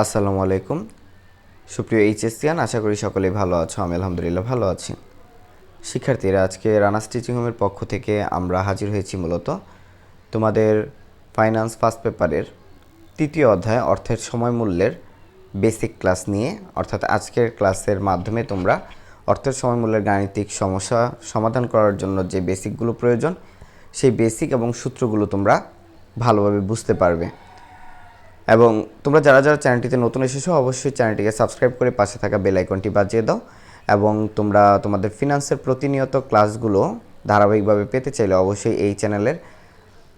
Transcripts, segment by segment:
আসসালামু আলাইকুম। সুপ্রিয় এইচএসসিয়ান, আশা করি সকলেই ভালো আছো, আমি আলহামদুলিল্লাহ ভালো আছি। শিক্ষার্থীরা, আজকে রানা স্টিচিং হোমের পক্ষ থেকে আমরা হাজির হয়েছি মূলত তোমাদের ফাইন্যান্স ফার্স্ট পেপারের তৃতীয় অধ্যায় অর্থের সময় মূল্যের বেসিক ক্লাস নিয়ে, অর্থাৎ আজকের ক্লাসের মাধ্যমে তোমরা অর্থের সময় মূল্যের গাণিতিক সমস্যা সমাধান করার জন্য যে বেসিকগুলো প্রয়োজন, সেই বেসিক এবং সূত্রগুলো তোমরা ভালোভাবে বুঝতে পারবে। এবং তোমরা যারা যারা চ্যানেলটিতে নতুন এসেছ, অবশ্যই চ্যানেলটিকে সাবস্ক্রাইব করে পাশে থাকা বেল আইকনটি বাজিয়ে দাও এবং তোমরা তোমাদের ফিনান্সের প্রতিনিয়ত ক্লাসগুলো ধারাবাহিকভাবে পেতে চাইলে অবশ্যই এই চ্যানেলের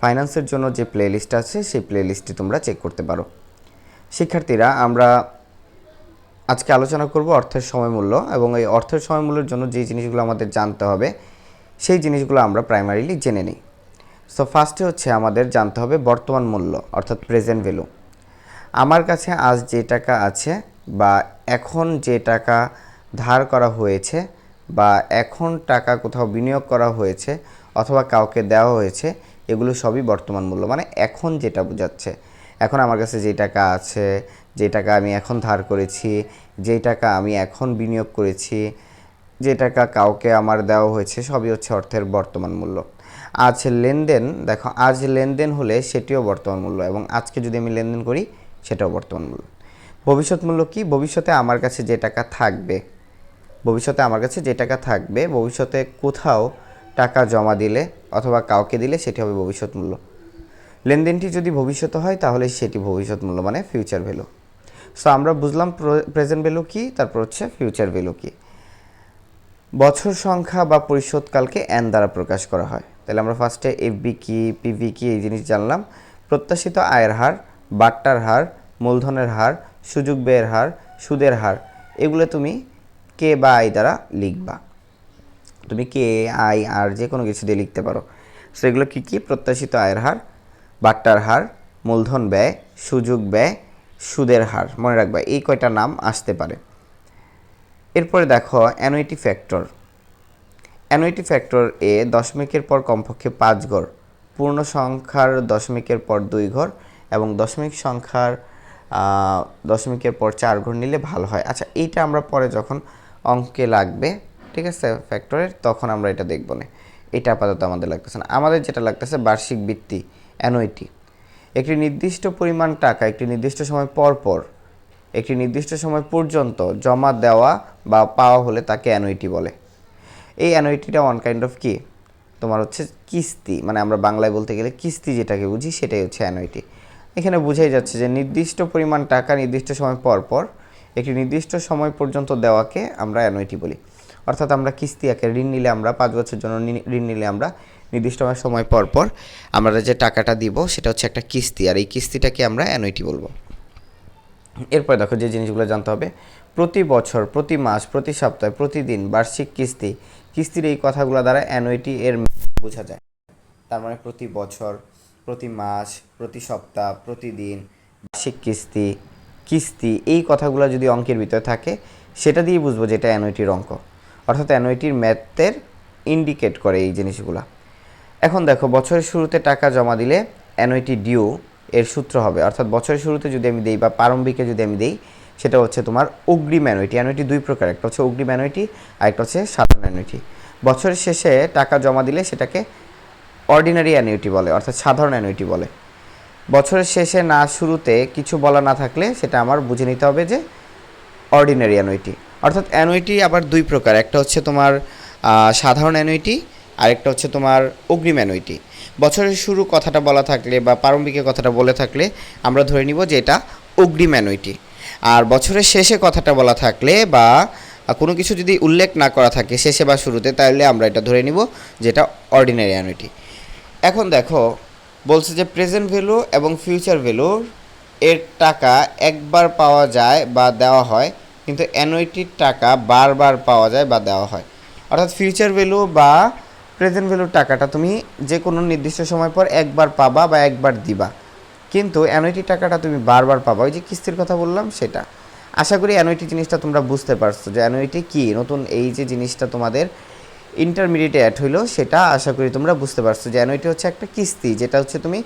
ফাইন্যান্সের জন্য যে প্লেলিস্ট আছে, সেই প্লেলিস্টটি তোমরা চেক করতে পারো। শিক্ষার্থীরা, আমরা আজকে আলোচনা করব অর্থের সময় মূল্য এবং এই অর্থের সময় মূল্যের জন্য যে জিনিসগুলো আমাদের জানতে হবে, সেই জিনিসগুলো আমরা প্রাইমারিলি জেনে নিই। সো ফার্স্টে হচ্ছে আমাদের জানতে হবে বর্তমান মূল্য, অর্থাৎ প্রেজেন্ট ভ্যালু আমার কাছে আজ যে টাকা আছে বা এখন যে টাকা ধার করা হয়েছে বা এখন টাকা কোথাও বিনিয়োগ করা হয়েছে অথবা কাউকে দেওয়া হয়েছে, এগুলো সবই বর্তমান মূল্য। মানে এখন যেটা বোঝাচ্ছে, এখন আমার কাছে যে টাকা আছে, যে টাকা আমি এখন ধার করেছি, যে টাকা আমি এখন বিনিয়োগ করেছি, যে টাকা কাউকে আমার দেওয়া হয়েছে, সবই হচ্ছে অর্থের বর্তমান মূল্য। আজ লেনদেন, দেখো, আজ লেনদেন হলে সেটিও বর্তমান মূল্য এবং আজকে যদি আমি লেনদেন করি সেটাও বর্তমান মূল্য। ভবিষ্যৎ মূল্য কি? ভবিষ্যতে আমার কাছে যে টাকা থাকবে, ভবিষ্যতে আমার কাছে যে টাকা থাকবে, ভবিষ্যতে কোথাও টাকা জমা দিলে অথবা কাউকে দিলে সেটি হবে ভবিষ্যৎ মূল্য। লেনদেনটি যদি ভবিষ্যতে হয়, তাহলে সেটি ভবিষ্যৎ মূল্য মানে ফিউচার ভ্যালু সো আমরা বুঝলাম প্রেজেন্ট ভ্যালু কি, তারপর হচ্ছে ফিউচার ভ্যালু কি। বছর সংখ্যা বা পরিশোধকালকে এন দ্বারা প্রকাশ করা হয়। তাহলে আমরা ফার্স্টে এফবি কি পিভি কি এই জিনিস জানলাম। প্রত্যাশিত আয়ের হার বাট্টার হার, মূলধনের হার, সুযোগ ব্যয়ের হার, সুদের হার, এগুলো তুমি কে বা আই দ্বারা লিখবা। তুমি কে, আই, আর যে কোনো কিছু দিয়ে লিখতে পারো। সো এগুলো কী কী? প্রত্যাশিত আয়ের হার, বাট্টার হার, মূলধন ব্যয়, সুযোগ ব্যয়, সুদের হার। মনে রাখবা, এই কয়টা নাম আসতে পারে। এরপরে দেখো অ্যানুইটি ফ্যাক্টর অ্যানুইটি ফ্যাক্টর এ দশমিকের পর কমপক্ষে পাঁচ ঘর, পূর্ণ সংখ্যার দশমিকের পর দুই ঘর এবং দশমিক সংখ্যার দশমিকের পর চার ঘর নিলে ভালো হয়। আচ্ছা এইটা আমরা পরে যখন অঙ্কে লাগবে, ঠিক আছে ফ্যাক্টরের তখন আমরা এটা দেখব না। এটা আপাতত আমাদের লাগতেছে না। আমাদের যেটা লাগতেছে বার্ষিক বৃত্তি অ্যানুইটি একটি নির্দিষ্ট পরিমাণ টাকা একটি নির্দিষ্ট সময় পর পর, একটি নির্দিষ্ট সময় পর্যন্ত জমা দেওয়া বা পাওয়া হলে তাকে অ্যানুইটি বলে। এই অ্যানুইটিটা ওয়ান কাইন্ড অফ কি? তোমার হচ্ছে কিস্তি মানে আমরা বাংলায় বলতে গেলে কিস্তি যেটাকে বুঝি, সেটাই হচ্ছে অ্যানুইটি এখানে বোঝাই যাচ্ছে যে নির্দিষ্ট পরিমাণ টাকা নির্দিষ্ট সময় পর পর একটি নির্দিষ্ট সময় পর্যন্ত দেওয়াকে আমরা অ্যানুইটি বলি। অর্থাৎ আমরা কিস্তি আঁকে ঋণ নিলে আমরা পাঁচ বছরের জন্য ঋণ নিলে আমরা নির্দিষ্ট সময় পর পর আমরা যে টাকাটা দিব সেটা হচ্ছে একটা কিস্তি, আর এই কিস্তিটাকে আমরা অ্যানুইটি বলব। এরপর দেখো যে জিনিসগুলো জানতে হবে। প্রতি বছর, প্রতি মাস, প্রতি সপ্তাহে, প্রতিদিন বার্ষিক কিস্তি, কিস্তির এই কথাগুলো দ্বারা অ্যানুইটি এর বোঝা যায়। তার মানে প্রতি বছর প্রতি মাস, প্রতি সপ্তাহ, প্রতিদিন বার্ষিক কিস্তি কিস্তি, এই কথাগুলো যদি অঙ্কের ভিতরে থাকে, সেটা দিয়ে বুঝব যে এটা অ্যানুইটির অঙ্ক। অর্থাৎ অ্যানুইটির ম্যাথের ইন্ডিকেট করে এই জিনিসগুলো। এখন দেখো, বছরের শুরুতে টাকা জমা দিলে অ্যানুইটি ডিউ এর সূত্র হবে। অর্থাৎ বছরের শুরুতে যদি আমি দিই বা প্রারম্ভিকে যদি আমি দিই, সেটা হচ্ছে তোমার অগ্রিম অ্যানুইটি অ্যানুইটি দুই প্রকার, একটা হচ্ছে অগ্রিম অ্যানুইটি আর একটা হচ্ছে সাধারণ অ্যানুইটি বছরের শেষে টাকা জমা দিলে সেটাকে অর্ডিনারি অ্যানুইটি বলে, অর্থাৎ সাধারণ অ্যানুইটি বলে। বছরের শেষে না, শুরুতে কিছু বলা না থাকলে সেটা আমার বুঝে নিতে হবে যে অর্ডিনারি অ্যানুইটি অর্থাৎ অ্যানুইটি আবার দুই প্রকার, একটা হচ্ছে তোমার সাধারণ অ্যানুইটি আরেকটা হচ্ছে তোমার অগ্রিম অ্যানুইটি বছরের শুরু কথাটা বলা থাকলে বা প্রারম্ভিকের কথাটা বলে থাকলে আমরা ধরে নিব যে এটা অগ্রিম অ্যানুইটি আর বছরের শেষে কথাটা বলা থাকলে বা কোনো কিছু যদি উল্লেখ না করা থাকে শেষে বা শুরুতে, তাহলে আমরা এটা ধরে নিব যেটা অর্ডিনারি অ্যানুইটি এখন দেখো, বলছে যে প্রেজেন্ট ভ্যালু এবং ফিউচার ভ্যালু এর টাকা একবার পাওয়া যায় বা দেওয়া হয়, কিন্তু অ্যানুইটির টাকা বারবার পাওয়া যায় বা দেওয়া হয়। অর্থাৎ ফিউচার ভ্যালু বা প্রেজেন্ট ভ্যালুর টাকাটা তুমি যে কোনো নির্দিষ্ট সময় পর একবার পাবা বা একবার দিবা। কিন্তু অ্যানুইটি টাকাটা তুমি বারবার পাবা। ওই যে কিস্তির কথা বললাম, সেটা। আশা করি অ্যানুইটি জিনিসটা তোমরা বুঝতে পারছ যে অ্যানুইটি কি? নতুন এই যে জিনিসটা তোমাদের ইন্টারমিডিয়েটে অ্যাড হইল, সেটা আশা করি তোমরা বুঝতে পারছ যে অ্যানুইটি হচ্ছে একটা কিস্তি, যেটা হচ্ছে তুমি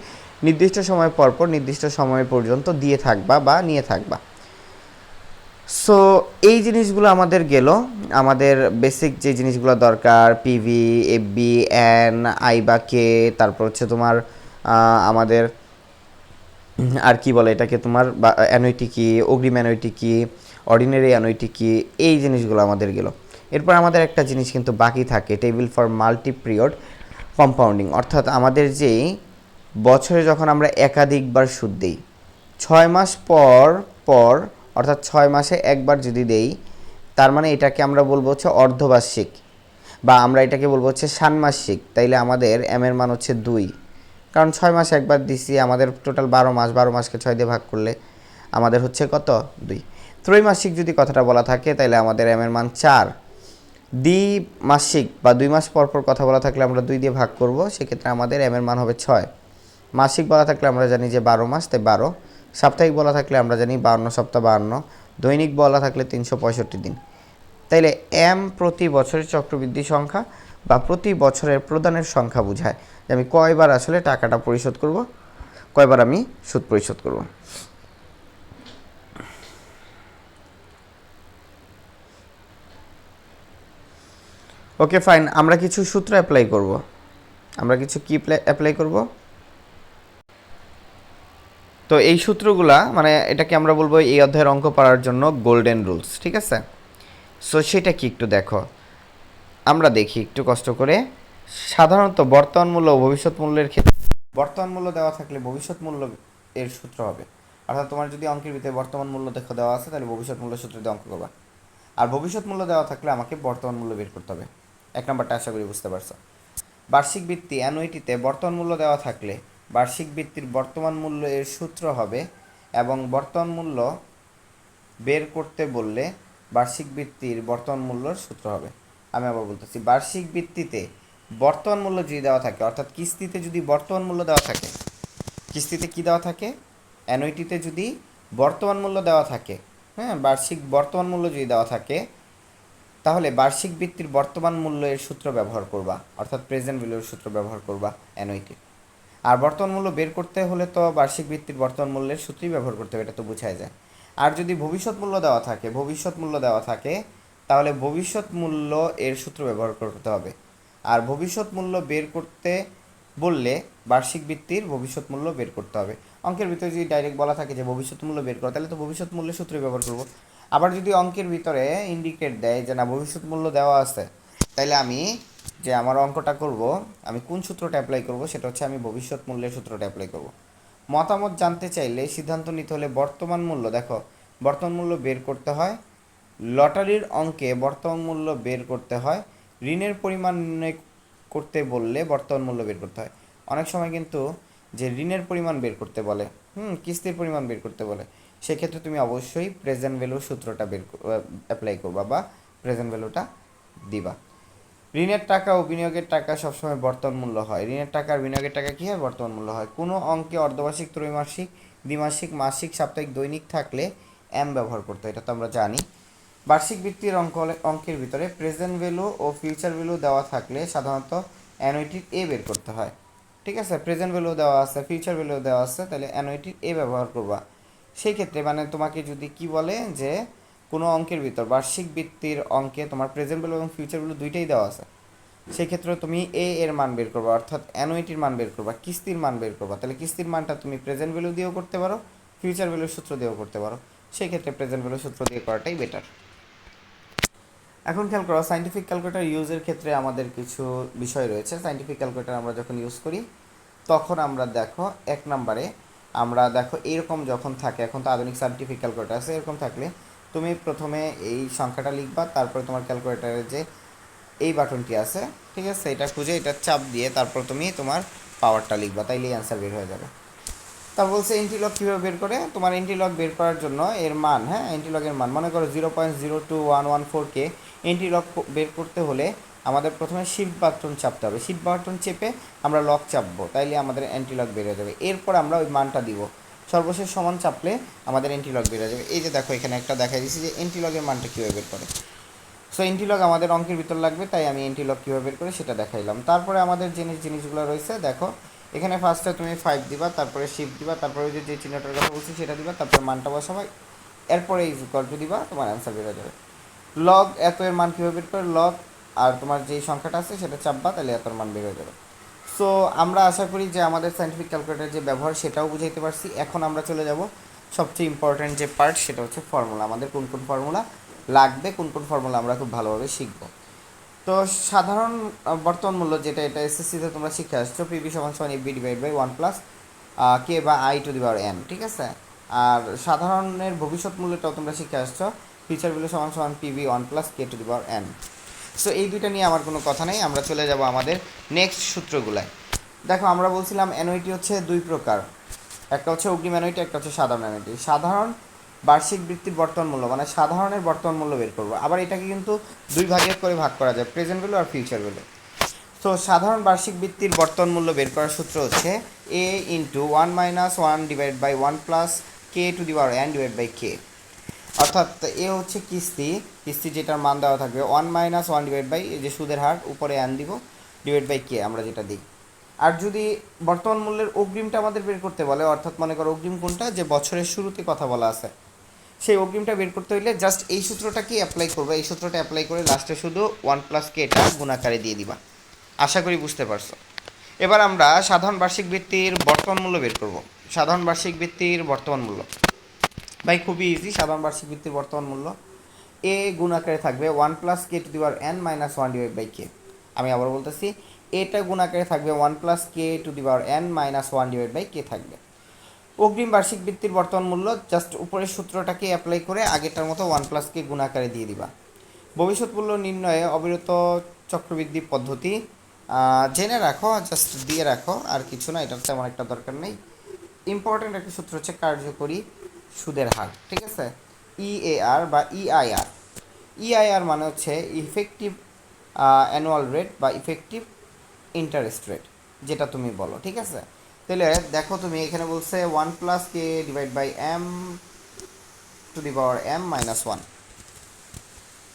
নির্দিষ্ট সময় পর পর নির্দিষ্ট সময় পর্যন্ত দিয়ে থাকবা বা নিয়ে থাকবা। সো এই জিনিসগুলো আমাদের গেল। আমাদের বেসিক যে জিনিসগুলো দরকার পিভি এফবি এন আই বা কে তারপর হচ্ছে তোমার আমাদের, আর কি বলে এটাকে তোমার অ্যানুইটি কি অগ্রিম অ্যানুইটি কি অর্ডিনারি অ্যানুইটি কি এই জিনিসগুলো আমাদের গেল। এরপর আমাদের একটা জিনিস কিন্তু বাকি থাকে table for multi period compounding অর্থাৎ আমাদের যে বছরে যখন আমরা একাধিকবার সুদ দিই, ছয় মাস পর পর, অর্থাৎ ছয় মাসে একবার যদি দেই, তার মানে এটাকে আমরা বলব হচ্ছে অর্ধবার্ষিক বা আমরা এটাকে বলব হচ্ছে ষান্মাসিক। তাইলে আমাদের এম এর মান হচ্ছে দুই। কারণ ছয় মাস একবার দিছি, আমাদের টোটাল বারো মাস, বারো মাসকে ছয় দিয়ে ভাগ করলে আমাদের হচ্ছে কত? দুই। ত্রৈমাসিক যদি কথাটা বলা থাকে তাহলে আমাদের এম এর মান চার। দ্বিমাসিক বা দুই মাস পর পর কথা বলা থাকলে আমরা দুই দিয়ে ভাগ করব, সেক্ষেত্রে আমাদের এম এর মান হবে ছয়। মাসিক বলা থাকলে আমরা জানি যে বারো মাস, তাই বারো। সাপ্তাহিক বলা থাকলে আমরা জানি বাহান্ন সপ্তাহ বাহান্ন দৈনিক বলা থাকলে তিনশো পঁয়ষট্টি দিন। তাইলে এম প্রতি বছরের চক্রবৃদ্ধি সংখ্যা বা প্রতি বছরের প্রদানের সংখ্যা বোঝায়। যে আমি কয়বার আসলে টাকাটা পরিশোধ করব, কয়বার আমি সুদ পরিশোধ করব। ওকে ফাইন আমরা কিছু সূত্র অ্যাপ্লাই করব। আমরা কিছু কি অ্যাপ্লাই করব? তো এই সূত্রগুলা মানে এটাকে আমরা বলব এই অধ্যায়ের অঙ্ক পাওয়ার জন্য গোল্ডেন রুলস ঠিক আছে? সো সেটা কি একটু দেখো। আমরা দেখি, একটু কষ্ট করে। সাধারণত বর্তমান মূল্য ভবিষ্যৎ মূল্যের ক্ষেত্রে, বর্তমান মূল্য দেওয়া থাকলে ভবিষ্যৎ মূল্য এর সূত্র হবে। অর্থাৎ তোমার যদি অঙ্কের ভিতরে বর্তমান মূল্য দেখো, দেওয়া আছে, তাহলে ভবিষ্যৎ মূল্য সূত্র দিয়ে অঙ্ক করবা। আর ভবিষ্যৎ মূল্য দেওয়া থাকলে আমাকে বর্তমান মূল্য বের করতে হবে। এক নম্বরটা আশা করি বুঝতে পারছ। বার্ষিক বৃত্তি অ্যানুইটিতে বর্তমান মূল্য দেওয়া থাকলে বার্ষিক বৃত্তির বর্তমান মূল্য এর সূত্র হবে এবং বর্তমান মূল্য বের করতে বললে বার্ষিক বৃত্তির বর্তমান মূল্যর সূত্র হবে। আমি আবার বলতেছি, বার্ষিক বৃত্তিতে বর্তমান মূল্য যদি দেওয়া থাকে, অর্থাৎ কিস্তিতে যদি বর্তমান মূল্য দেওয়া থাকে, কিস্তিতে কি দেওয়া থাকে? অ্যানুইটিতে যদি বর্তমান মূল্য দেওয়া থাকে হ্যাঁ বার্ষিক বর্তমান মূল্য যদি দেওয়া থাকে তাহলে বার্ষিক বৃত্তির বর্তমান মূল্যের সূত্র ব্যবহার করবা, অর্থাৎ প্রেজেন্ট ভ্যালুর সূত্র ব্যবহার করবা অ্যানুইটি আর বর্তমান মূল্য বের করতে হলে তো বার্ষিক ভিত্তির বর্তমান মূল্যের সূত্রই ব্যবহার করতে হবে, এটা তো বোঝাই যায়। আর যদি ভবিষ্যৎ মূল্য দেওয়া থাকে, ভবিষ্যৎ মূল্য দেওয়া থাকে, তাহলে ভবিষ্যৎ মূল্য এর সূত্র ব্যবহার করতে হবে। আর ভবিষ্যৎ মূল্য বের করতে বললে বার্ষিক বৃত্তির ভবিষ্যৎ মূল্য বের করতে হবে। অঙ্কের ভিতরে যদি ডাইরেক্ট বলা থাকে যে ভবিষ্যৎ মূল্য বের করো, তাহলে তো ভবিষ্যৎ মূল্যের সূত্রই ব্যবহার করব। আবার যদি অঙ্কের ভিতরে ইন্ডিকেট দেয় যে না, ভবিষ্যৎ মূল্য দেওয়া আছে তাহলে আমি যে আমার অঙ্কটা করব, আমি কোন সূত্রটা অ্যাপ্লাই করব, সেটা হচ্ছে আমি ভবিষ্যৎ মূল্যের সূত্রটা অ্যাপ্লাই করব। মতামত জানতে চাইলে সিদ্ধান্ত নিতে হলে বর্তমান মূল্য, দেখো, বর্তমান মূল্য বের করতে হয়, লটারির অঙ্কে বর্তমান মূল্য বের করতে হয়, ঋণের পরিমাণ নির্ণয় করতে বললে বর্তমান মূল্য বের করতে হয়। অনেক সময় কিন্তু যে ঋণের পরিমাণ বের করতে বলে, হুম, কিস্তির পরিমাণ বের করতে বলে সেক্ষেত্রে তুমি অবশ্যই প্রেজেন্ট ভ্যালুর সূত্রটা বের অ্যাপ্লাই করবা বা প্রেজেন্ট ভ্যালুটা দিবা। ঋণের টাকা ও বিনিয়োগের টাকা সবসময় বর্তমান মূল্য হয়। ঋণের টাকা আর বিনিয়োগের টাকা কী হয় বর্তমান মূল্য হয়? কোনো অঙ্কে অর্ধবার্ষিক, ত্রৈমাসিক, দ্বিমাসিক, মাসিক, সাপ্তাহিক, দৈনিক থাকলে এম ব্যবহার করতে এটা তো আমরা জানি। বার্ষিক বৃত্তির অঙ্ক অঙ্কের ভিতরে প্রেজেন্ট ভ্যালু ও ফিউচার ভ্যালু দেওয়া থাকলে সাধারণত অ্যানুইটির এ বের করতে হয়। ঠিক আছে? প্রেজেন্ট ভ্যালু দেওয়া আছে ফিউচার ভ্যালু দেওয়া আছে, তাহলে অ্যানুইটির এ ব্যবহার করবা। সেই ক্ষেত্রে মানে তোমাকে যদি কি বলে যে কোনো অঙ্কের ভিতর, বার্ষিক বৃত্তির অঙ্কে তোমার প্রেজেন্ট ভ্যালু এবং ফিউচার ভ্যালু দুইটাই দেওয়া আছে। সেই ক্ষেত্রে তুমি এ এর মান বের করবা, অর্থাৎ অ্যানুইটির মান বের করবা, কিস্তির মান বের করবা। তাহলে কিস্তির মানটা তুমি প্রেজেন্ট ভ্যালু দিয়েও করতে পারো ফিউচার ভ্যালুর সূত্র দিয়েও করতে পারো। সেই ক্ষেত্রে প্রেজেন্ট ভ্যালুর সূত্র দিয়ে করাটাই বেটার এখন খেয়াল করো সাইন্টিফিক ক্যালকুলেটর ইউজের ক্ষেত্রে আমাদের কিছু বিষয় রয়েছে। সাইন্টিফিক ক্যালকুলেটর আমরা যখন ইউজ করি, তখন আমরা দেখো এক নম্বরে আমরা দেখো এরকম যখন থাকে, এখন তো আধুনিক সাইন্টিফিক ক্যালকুলেটর আছে, এরকম থাকলে তুমি প্রথমে এই সংখ্যাটা লিখবা, তারপরে তোমার ক্যালকুলেটরের যে এই বাটনটি আছে, ঠিক আছে, এটা খুঁজে এটা চাপ দিয়ে তারপর তুমি তোমার পাওয়ারটা লিখবা, তাইলেই অ্যান্সার বের হয়ে যাবে। তা বলছে এন্টিলগ কীভাবে বের করে? তোমার এন্টিলগ বের করার জন্য এর মান হ্যাঁ এন্টিলগের মান, মনে করো zero point zero two one one ফোরকে এন্টিলগ বের করতে হলে আমাদের প্রথমে শিফট বাটন চাপতে হবে। শিফট বাটন চেপে আমরা লক চাপবো, তাইলে আমাদের অ্যান্টিলগ বেড়ে যাবে। এরপর আমরা ওই মানটা দিব। সর্বশেষ সমান চাপলে আমাদের এন্টিলগ বেড়ে যাবে। এই যে দেখো, এখানে একটা দেখাই দিচ্ছি যে এন্টিলগের মানটা কীভাবে বের করে। সো এন্টিলগ আমাদের অঙ্কের ভিতর লাগবে, তাই আমি এন্টিলগ কীভাবে বের করে সেটা দেখাইলাম। তারপরে আমাদের জিনিস, জিনিসগুলো রয়েছে, দেখো, এখানে ফার্স্টে তুমি ফাইভ দিবা, তারপরে শিফট দিবা, তারপরে যে যে চিহ্নটার কথা বলছি সেটা দিবা, তারপরে মানটা বসাবা, এরপরে ইজ ইকুয়াল টু দিবা, তোমার অ্যান্সার বের যাবে। লগ এত এর মান কীভাবে বের করে? লগ আর তোমার যেই সংখ্যাটা আছে সেটা চাপবা, তাহলে এতর মান বের হয়ে যাবে। সো আমরা আশা করি যে আমাদের সাইন্টিফিক ক্যালকুলেটার যে ব্যবহার, সেটাও বুঝাইতে পারছি। এখন আমরা চলে যাব সবচেয়ে ইম্পর্ট্যান্ট যে পার্ট সেটা হচ্ছে ফর্মুলা আমাদের কোন কোন ফর্মুলা লাগবে, কোন কোন ফর্মুলা আমরা খুব ভালোভাবে শিখব। তো সাধারণ বর্তমান মূল্য যেটা, এটা এসএসসিতে তোমরা শিখে আসছো পিবি সমান সমান F V divide by one plus K বা I to the power N ঠিক আছে? আর সাধারণের ভবিষ্যৎ মূল্যটাও তোমরা শিখে আসছো ফিউচার ভ্যালু সমান সমান PV one plus K to the power N so এই দুইটা নিয়ে আমার কোনো কথা নেই, আমরা চলে যাব আমাদের নেক্সট সূত্রগুলায়। দেখো, আমরা বলছিলাম অ্যানুইটি হচ্ছে দুই প্রকার। একটা হচ্ছে অগ্রিম অ্যানুইটি একটা হচ্ছে সাধারণ অ্যানুইটি সাধারণ বার্ষিক বৃত্তির বর্তমান মূল্য মানে সাধারণের বর্তমান মূল্য বের করব। আবার এটাকে কিন্তু দুই ভাগে করে ভাগ করা যায় প্রেজেন্ট ভ্যালু আর ফিউচার ভ্যালু তো সাধারণ বার্ষিক বৃত্তির বর্তমান মূল্য বের করার সূত্র হচ্ছে A into one minus one divide by one plus K to the power N divide by K অর্থাৎ এ হচ্ছে কিস্তি কিস্তি যেটার মান দেওয়া থাকবে one minus one divide by যে সুদের হার, উপরে এন দিব ডিভাইড বাই কে আমরা যেটা দিই। আর যদি বর্তমান মূল্যের অগ্রিমটা আমাদের বের করতে বলে, অর্থাৎ মনে করো অগ্রিম কোনটা? যে বছরের শুরুতে কথা বলা আছে। সেই অগ্রিমটা বের করতে হইলে জাস্ট এই সূত্রটাকেই অ্যাপ্লাই করবে? এই সূত্রটা অ্যাপ্লাই করে লাস্টে শুধু ওয়ান প্লাস কেটা গুণাকারে দিয়ে দিবা। আশা করি বুঝতে পারছ। এবার আমরা সাধারণ বার্ষিক বৃত্তির বর্তমান মূল্য বের করব। সাধারণ বার্ষিক বৃত্তির বর্তমান মূল্য। ভাই, খুবই ইজি সাধারণ বার্ষিক বৃত্তির বর্তমান মূল্য। এ গুণ আকারে থাকবে one plus K to the power N minus one divide by K আমি আবার বলতেছি, এটা গুণ আকারে থাকবে one plus K to the power N minus one divide by K থাকবে। অগ্রিম বার্ষিক বৃত্তির বর্তমান মূল্য জাস্ট উপরের সূত্রটাকে অ্যাপ্লাই করে আগেরটার মতো ওয়ান প্লাস কে গুণ আকারে দিয়ে দিবা। ভবিষ্যৎ মূল্য নির্ণয়ে অবিরত চক্রবৃদ্ধি পদ্ধতি জেনে রাখো জাস্ট দিয়ে রাখো, আর কিছু না, এটার তেমন একটা দরকার নেই। ইম্পর্টেন্ট একটা সূত্র হচ্ছে কার্যকরী সুদের হার, ঠিক আছে? ইএআর বা E ইআইআর ইআইআর মানে হচ্ছে ইফেক্টিভ অ্যানুয়াল রেট বা ইফেক্টিভ ইন্টারেস্ট রেট যেটা তুমি বলো, ঠিক আছে? তাহলে দেখো তুমি এখানে বলছে one plus K divide by M to the power M minus one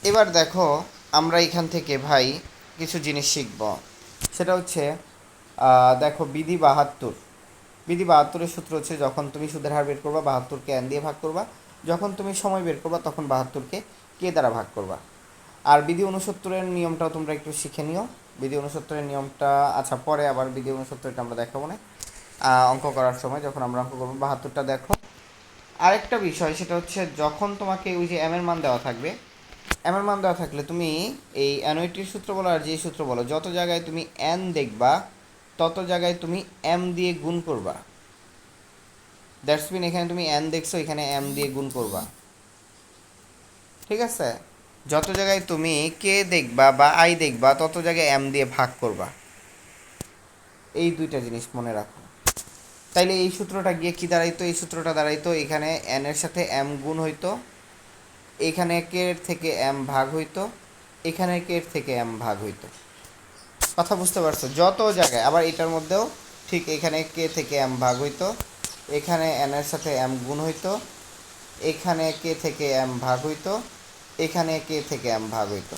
এবার দেখো আমরা এখান থেকে ভাই কিছু জিনিস শিখব। সেটা হচ্ছে দেখো বিধি বাহাত্তর। বিধি বাহাত্তরের সূত্র হচ্ছে, যখন তুমি সুদের হার বের করবা, বাহাত্তরকে এন দিয়ে ভাগ করবা। যখন তুমি সময় বের করবা, তখন বাহাত্তরকে কে দ্বারা ভাগ করবা। আর বিধি উনসত্তরের নিয়মটাও তোমরা একটু শিখে নিও। বিধি উনসত্তরের নিয়মটা আচ্ছা পরে আবার বিধি উনসত্তরটা আমরা দেখাবো না। অঙ্ক করার সময় যখন আমরা অঙ্ক করব, বাহাত্তরটা দেখো। আরেকটা বিষয়, সেটা হচ্ছে যখন তোমাকে ওই যে এম এর মান দেওয়া থাকবে এম এর মান দেওয়া থাকলে তুমি এই অ্যানুইটির সূত্র বলো আর যে সূত্র বলো, যত জায়গায় তুমি এন দেখবা তত জায়গায় তুমি এম দিয়ে গুণ করবা। দ্যাটস এখানে তুমি এন দেখছ, এখানে এম দিয়ে গুণ করবা। ঠিক আছে? যত জায়গায় তুমি কে দেখবা বা আই দেখবা, তত জায়গায় এম দিয়ে ভাগ করবা। এই দুইটা জিনিস মনে রাখো। তাইলে এই সূত্রটা গিয়ে কি দাঁড়াইতো? এই সূত্রটা দাঁড়াইতো, এখানে এন এর সাথে এম গুণ হইতো। এখানে কে থেকে এম ভাগ হইতো। এখানে কে থেকে এম ভাগ হইতো। কথা বুঝতে পারছ, যত জায়গায়, আবার এটার মধ্যেও ঠিক এখানে কে থেকে এম ভাগ হইতো, এখানে এন এর সাথে এম গুণ হইতো, এখানে কে থেকে এম ভাগ হইতো, এখানে কে থেকে এম ভাগ হইতো।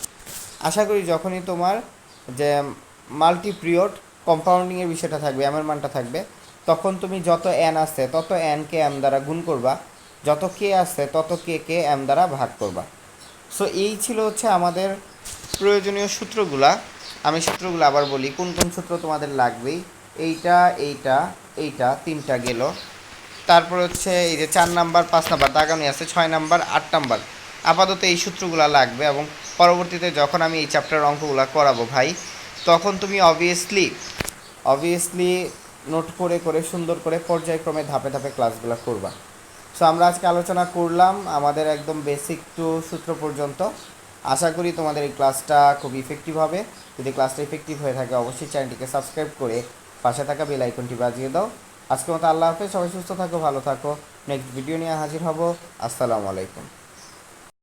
আশা করি যখনই তোমার যে মাল্টি পিরিয়ড কম্পাউন্ডিংয়ের বিষয়টা থাকবে এমের মানটা থাকবে, তখন তুমি যত এন আছে, তত এনকে এম দ্বারা গুণ করবা, যত কে আছে, তত কে কে এম দ্বারা ভাগ করবা। সো এই ছিল হচ্ছে আমাদের প্রয়োজনীয় সূত্রগুলা। আমি সূত্রগুলো আবার বলি, কোন কোন সূত্র তোমাদের লাগবেই। এইটা এইটা এইটা, তিনটা গেল। তারপর হচ্ছে এই যে চার নাম্বার, পাঁচ নাম্বার দাগানি আছে, ছয় নাম্বার, আট নাম্বার। আপাতত এই সূত্রগুলো লাগবে এবং পরবর্তীতে যখন আমি এই চ্যাপ্টার অঙ্কগুলো করাবো ভাই, তখন তুমি অবভিয়াসলি অবভিয়াসলি নোট করে করে, সুন্দর করে পর্যায়ক্রমে ধাপে ধাপে ক্লাসগুলো করবা। সো আমরা আজকে আলোচনা করলাম আমাদের একদম বেসিক টু সূত্র পর্যন্ত। আশা করি তোমাদের এই ক্লাসটা খুব ইফেক্টিভ হবে। যদি ক্লাসটা ইফেক্টিভ হয়ে থাকে, অবশ্যই চ্যানেলটিকে সাবস্ক্রাইব করে পাশে থাকা বেল আইকনটি বাজিয়ে দাও। আজকের মতো আল্লাহ হাফেজ, সবাই সুস্থ থাকো, ভালো থাকো। নেক্সট ভিডিও নিয়ে হাজির হব। আসসালামু আলাইকুম।